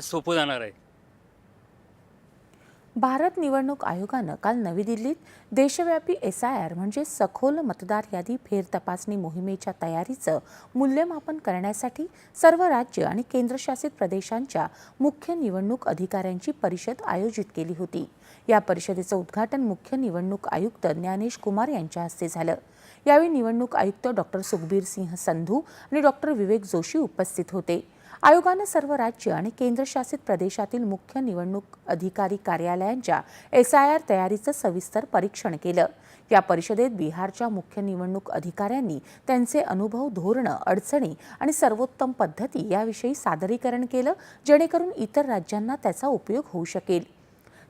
सोपं जाणार आहे. भारत निवडणूक आयोगानं काल नवी दिल्लीत देशव्यापी एस आय आर म्हणजे सखोल मतदार यादी फेर तपासणी मोहिमेच्या तयारीचं मूल्यमापन करण्यासाठी सर्व राज्य आणि केंद्रशासित प्रदेशांच्या मुख्य निवडणूक अधिकाऱ्यांची परिषद आयोजित केली होती. या परिषदेचं उद्घाटन मुख्य निवडणूक आयुक्त ज्ञानेश कुमार यांच्या हस्ते झालं. यावेळी निवडणूक आयुक्त डॉक्टर सुखबीर सिंह संधू आणि डॉक्टर विवेक जोशी उपस्थित होते. आयोगानं सर्व राज्य आणि केंद्रशासित प्रदेशातील मुख्य निवडणूक अधिकारी कार्यालयांच्या एस आय आर तयारीचं सविस्तर परीक्षण केलं. या परिषदेत बिहारच्या मुख्य निवडणूक अधिकाऱ्यांनी त्यांचे अनुभव धोरणं अडचणी आणि सर्वोत्तम पद्धती याविषयी सादरीकरण केलं जेणेकरून इतर राज्यांना त्याचा उपयोग होऊ शकेल.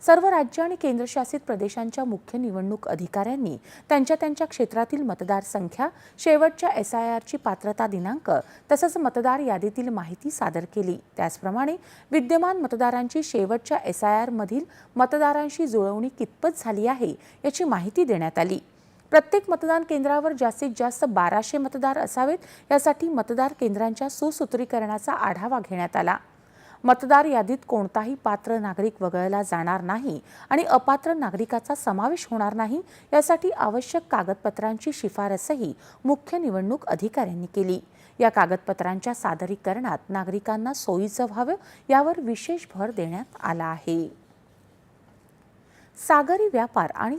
सर्व राज्य आणि केंद्रशासित प्रदेशांच्या मुख्य निवडणूक अधिकाऱ्यांनी त्यांच्या त्यांच्या क्षेत्रातील मतदारसंख्या शेवटच्या एस आय आरची पात्रता दिनांक तसंच मतदार यादीतील माहिती सादर केली. त्याचप्रमाणे विद्यमान मतदारांची शेवटच्या एस आय आरमधील मतदारांशी जुळवणी कितपत झाली आहे याची माहिती देण्यात आली. प्रत्येक मतदान केंद्रावर जास्तीत जास्त बाराशे मतदार असावेत यासाठी मतदार केंद्रांच्या सुसूत्रीकरणाचा आढावा घेण्यात आला. मतदार यादीत कोणताही पात्र नागरिक वगळला जाणार नाही आणि अपात्र नागरिकाचा समावेश होणार नाही यासाठी आवश्यक कागदपत्रांची शिफारसही मुख्य निवडणूक अधिकाऱ्यांनी केली. या कागदपत्रांच्या सादरीकरणात नागरिकांना सोयीचं व्हावं यावर विशेष भर देण्यात आला आहे. सागरी व्यापार आणि